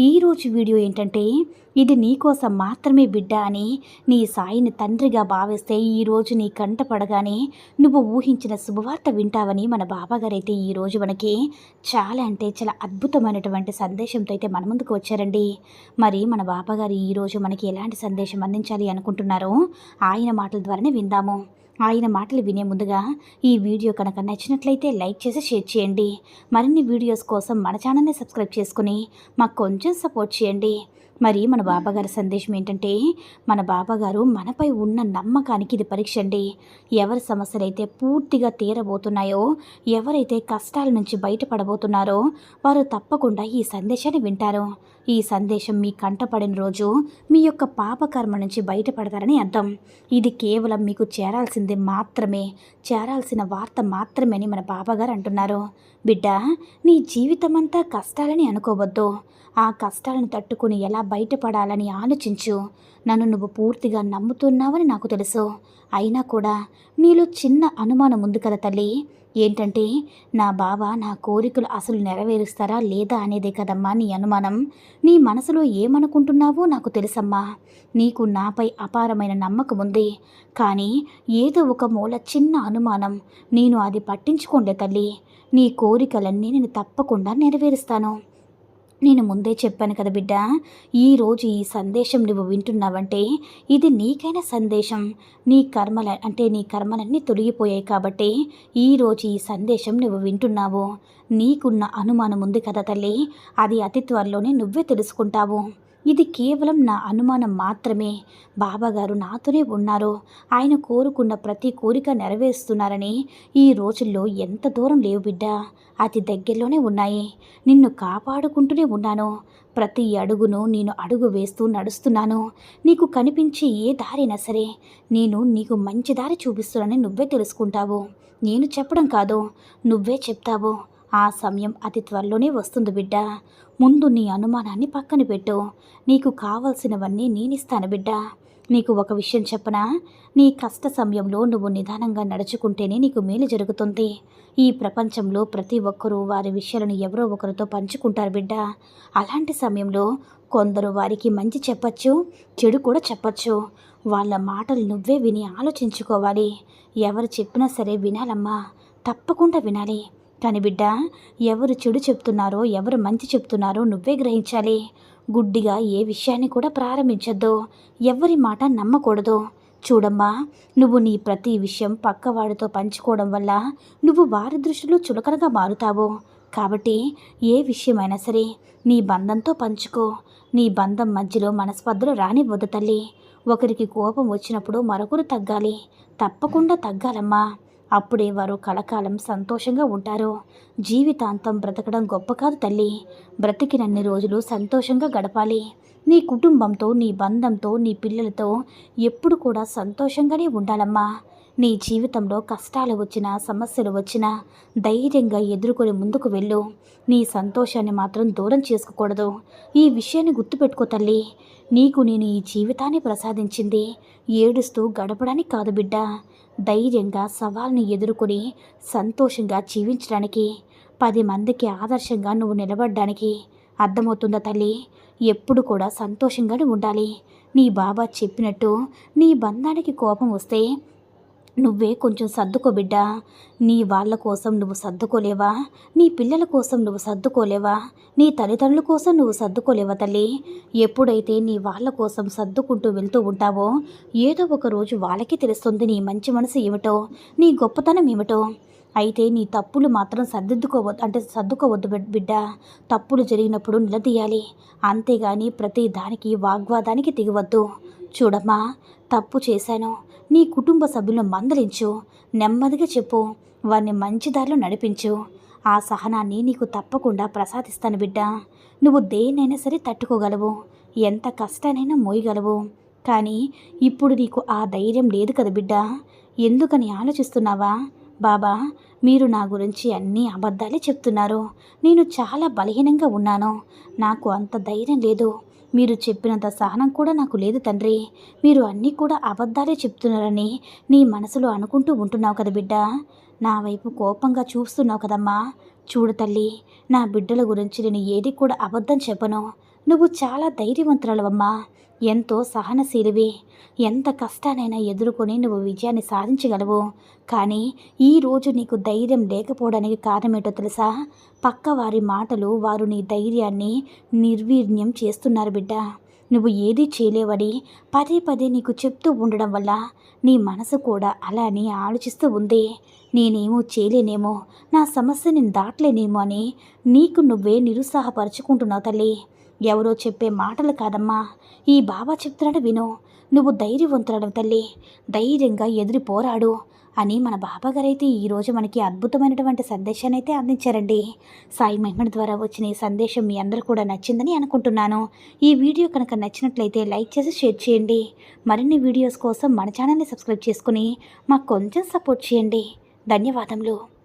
ఈరోజు వీడియో ఏంటంటే ఇది నీకోసం మాత్రమే బిడ్డ అని నీ సాయిని తండ్రిగా భావిస్తే ఈరోజు నీ కంట పడగానే నువ్వు ఊహించిన శుభవార్త వింటావని మన బాబాగారైతే ఈరోజు మనకి చాలా అంటే చాలా అద్భుతమైనటువంటి సందేశంతో అయితే మన ముందుకు వచ్చారండి. మరి మన బాబాగారు ఈరోజు మనకి ఎలాంటి సందేశం అందించాలి అనుకుంటున్నారో ఆయన మాటల ద్వారానే విందాము. ఆయన మాటలు వినే ముందుగా ఈ వీడియో కనుక నచ్చినట్లయితే లైక్ చేసి షేర్ చేయండి. మరిన్ని వీడియోస్ కోసం మన ఛానల్ని సబ్స్క్రైబ్ చేసుకుని మాకు కొంచెం సపోర్ట్ చేయండి. మరి మన బాబాగారి సందేశం ఏంటంటే మన బాబాగారు మనపై ఉన్న నమ్మకానికి ఇది పరీక్ష అండి. ఎవరి సమస్యలైతే పూర్తిగా తీరబోతున్నాయో ఎవరైతే కష్టాల నుంచి బయటపడబోతున్నారో వారు తప్పకుండా ఈ సందేశాన్ని వింటారు. ఈ సందేశం మీ కంటపడిన రోజు మీ యొక్క పాపకర్మ నుంచి బయటపడతారని అర్థం. ఇది కేవలం మీకు చేరాల్సింది మాత్రమే. చేరాల్సిన వార్త మాత్రమే అని మన బాబాగారు అంటున్నారు. బిడ్డ నీ జీవితమంతా కష్టాలని అనుకోవద్దు. ఆ కష్టాలను తట్టుకుని ఎలా బయటపడాలని ఆలోచించు. నన్ను నువ్వు పూర్తిగా నమ్ముతున్నావని నాకు తెలుసు. అయినా కూడా నీలో చిన్న అనుమానం ఉంది కదా తల్లి. ఏంటంటే నా బావ నా కోరికలు అసలు నెరవేరుస్తారా లేదా అనేదే కదమ్మా నీ అనుమానం. నీ మనసులో ఏమనుకుంటున్నావో నాకు తెలుసమ్మా. నీకు నాపై అపారమైన నమ్మకం ఉంది. కానీ ఏదో ఒక మూల చిన్న అనుమానం. నేను అది పట్టించుకోండి తల్లి. నీ కోరికలన్నీ నేను తప్పకుండా నెరవేరుస్తాను. నేను ముందే చెప్పాను కదా బిడ్డ ఈరోజు ఈ సందేశం నువ్వు వింటున్నావంటే ఇది నీకైన సందేశం. నీ కర్మల అంటే నీ కర్మలన్నీ తొలగిపోయాయి కాబట్టి ఈరోజు ఈ సందేశం నువ్వు వింటున్నావు. నీకున్న అనుమానం ఉంది కదా తల్లి అది అతి త్వరలోనే నువ్వే తెలుసుకుంటావు. ఇది కేవలం నా అనుమానం మాత్రమే. బాబాగారు నాతోనే ఉన్నారు. ఆయన కోరుకున్న ప్రతి కోరిక నెరవేరుస్తున్నారని ఈ రోజుల్లో ఎంత దూరం లేవు బిడ్డ. అతి దగ్గరలోనే ఉన్నాయి. నిన్ను కాపాడుకుంటూనే ఉన్నాను. ప్రతి అడుగును నేను అడుగు వేస్తూ నడుస్తున్నాను. నీకు కనిపించే ఏ దారైనా సరే నేను నీకు మంచి దారి చూపిస్తున్నానని నువ్వే తెలుసుకుంటావు. నేను చెప్పడం కాదు. నువ్వే చెప్తావు. ఆ సమయం అతి త్వరలోనే వస్తుంది బిడ్డ. ముందు నీ అనుమానాన్ని పక్కన పెట్టు. నీకు కావలసినవన్నీ నేనిస్తాను బిడ్డ. నీకు ఒక విషయం చెప్పనా? నీ కష్ట సమయంలో నువ్వు నిదానంగా నడుచుకుంటేనే నీకు మేలు జరుగుతుంది. ఈ ప్రపంచంలో ప్రతి ఒక్కరూ వారి విషయాలను ఎవరో ఒకరితో పంచుకుంటారు బిడ్డ. అలాంటి సమయంలో కొందరు వారికి మంచి చెప్పచ్చు చెడు కూడా చెప్పచ్చు. వాళ్ళ మాటలు నువ్వే విని ఆలోచించుకోవాలి. ఎవరు చెప్పినా సరే వినాలమ్మా. తప్పకుండా వినాలి. కానీ బిడ్డ ఎవరు చెడు చెప్తున్నారో ఎవరు మంచి చెప్తున్నారో నువ్వే గ్రహించాలి. గుడ్డిగా ఏ విషయాన్ని కూడా ప్రారంభించద్దు. ఎవరి మాట నమ్మకూడదు. చూడమ్మా నువ్వు నీ ప్రతి విషయం పక్కవాడితో పంచుకోవడం వల్ల నువ్వు వారి దృష్టిలో చులకనగా మారుతావు. కాబట్టి ఏ విషయమైనా సరే నీ బంధంతో పంచుకో. నీ బంధం మధ్యలో మనస్పర్ధలు రానివ్వద్దు తల్లి. ఒకరికి కోపం వచ్చినప్పుడు మరొకరు తగ్గాలి. తప్పకుండా తగ్గాలమ్మా. అప్పుడే వారు కలకాలం సంతోషంగా ఉంటారు. జీవితాంతం బ్రతకడం గొప్ప కాదు తల్లి. బ్రతికినన్ని రోజులు సంతోషంగా గడపాలి. నీ కుటుంబంతో నీ బంధంతో నీ పిల్లలతో ఎప్పుడు కూడా సంతోషంగానే ఉండాలమ్మా. నీ జీవితంలో కష్టాలు వచ్చినా సమస్యలు వచ్చినా ధైర్యంగా ఎదుర్కొని ముందుకు వెళ్ళు. నీ సంతోషాన్ని మాత్రం దూరం చేసుకోకూడదు. ఈ విషయాన్ని గుర్తుపెట్టుకో తల్లి. నీకు నేను ఈ జీవితాన్ని ప్రసాదించింది. ఏడుస్తూ గడపడానికి కాదు బిడ్డ. ధైర్యంగా సవాల్ని ఎదుర్కొని సంతోషంగా జీవించడానికి పది మందికి ఆదర్శంగా నువ్వు నిలబడడానికి అర్థమవుతుందా తల్లి? ఎప్పుడు కూడా సంతోషంగానే ఉండాలి. నీ బాబా చెప్పినట్టు నీ బంధానికి కోపం వస్తే నువ్వే కొంచెం సర్దుకో బిడ్డ. నీ వాళ్ళ కోసం నువ్వు సర్దుకోలేవా? నీ పిల్లల కోసం నువ్వు సర్దుకోలేవా? నీ తల్లిదండ్రుల కోసం నువ్వు సర్దుకోలేవా తల్లి? ఎప్పుడైతే నీ వాళ్ళ కోసం సర్దుకుంటూ వెళ్తూ ఉంటావో ఏదో ఒక రోజు వాళ్ళకి తెలుస్తుంది నీ మంచి మనసు ఏమిటో నీ గొప్పతనం ఏమిటో. అయితే నీ తప్పులు మాత్రం సర్దిద్దుకోవద్దు అంటే సర్దుకోవద్దు బిడ్డ. తప్పులు జరిగినప్పుడు నిలదీయాలి. అంతేగాని ప్రతి దానికి వాగ్వాదానికి దిగవద్దు చూడమ్మా తప్పు చేశాను. నీ కుటుంబ సభ్యులను మందలించు. నెమ్మదిగా చెప్పు. వారిని మంచి దారిలో నడిపించు. ఆ సహనాన్ని నీకు తప్పకుండా ప్రసాదిస్తాను బిడ్డ. నువ్వు దేన్నైనా సరే తట్టుకోగలవు. ఎంత కష్టానైనా మోయగలవు. కానీ ఇప్పుడు నీకు ఆ ధైర్యం లేదు కదా బిడ్డ. ఎందుకని ఆలోచిస్తున్నావా? బాబా మీరు నా గురించి అన్ని అబద్ధాలే చెప్తున్నారు. నేను చాలా బలహీనంగా ఉన్నాను. నాకు అంత ధైర్యం లేదు. మీరు చెప్పినంత సహనం కూడా నాకు లేదు తండ్రి. మీరు అన్నీ కూడా అబద్ధాలే చెప్తున్నారని నీ మనసులో అనుకుంటూ ఉంటున్నావు కదా బిడ్డ. నా వైపు కోపంగా చూస్తున్నావు కదమ్మా. చూడు తల్లి నా బిడ్డల గురించి నేను ఏది కూడా అబద్ధం చెప్పను. నువ్వు చాలా ధైర్యవంతురాలవమ్మా. ఎంతో సహనశీలివి. ఎంత కష్టానైనా ఎదుర్కొని నువ్వు విజయాన్ని సాధించగలవు. కానీ ఈరోజు నీకు ధైర్యం లేకపోవడానికి కారణమేటో తెలుసా? పక్కవారి మాటలు వారు నీ ధైర్యాన్ని నిర్వీర్యం చేస్తున్నారు బిడ్డ. నువ్వు ఏది చేయలేవని పదే పదే నీకు చెప్తూ ఉండడం వల్ల నీ మనసు కూడా అలానే ఆలోచిస్తూ ఉంది. నేనేమో చేయలేనేమో నా సమస్య నేను దాటలేనేమో అని నీకు నువ్వే నిరుత్సాహపరుచుకుంటున్నావు తల్లి. ఎవరో చెప్పే మాటలు కాదమ్మా. ఈ బాబా చెప్తున్నాడు విను. నువ్వు ధైర్యవంతురాడు తల్లి. ధైర్యంగా ఎదురు పోరాడు అని మన బాబాగారైతే ఈరోజు మనకి అద్భుతమైనటువంటి సందేశాన్ని అయితే అందించారండి. సాయి మహిమల ద్వారా వచ్చిన ఈ సందేశం మీ అందరూ కూడా నచ్చిందని అనుకుంటున్నాను. ఈ వీడియో కనుక నచ్చినట్లయితే లైక్ చేసి షేర్ చేయండి. మరిన్ని వీడియోస్ కోసం మన ఛానల్ని సబ్స్క్రైబ్ చేసుకుని మాకు కొంచెం సపోర్ట్ చేయండి. ధన్యవాదములు.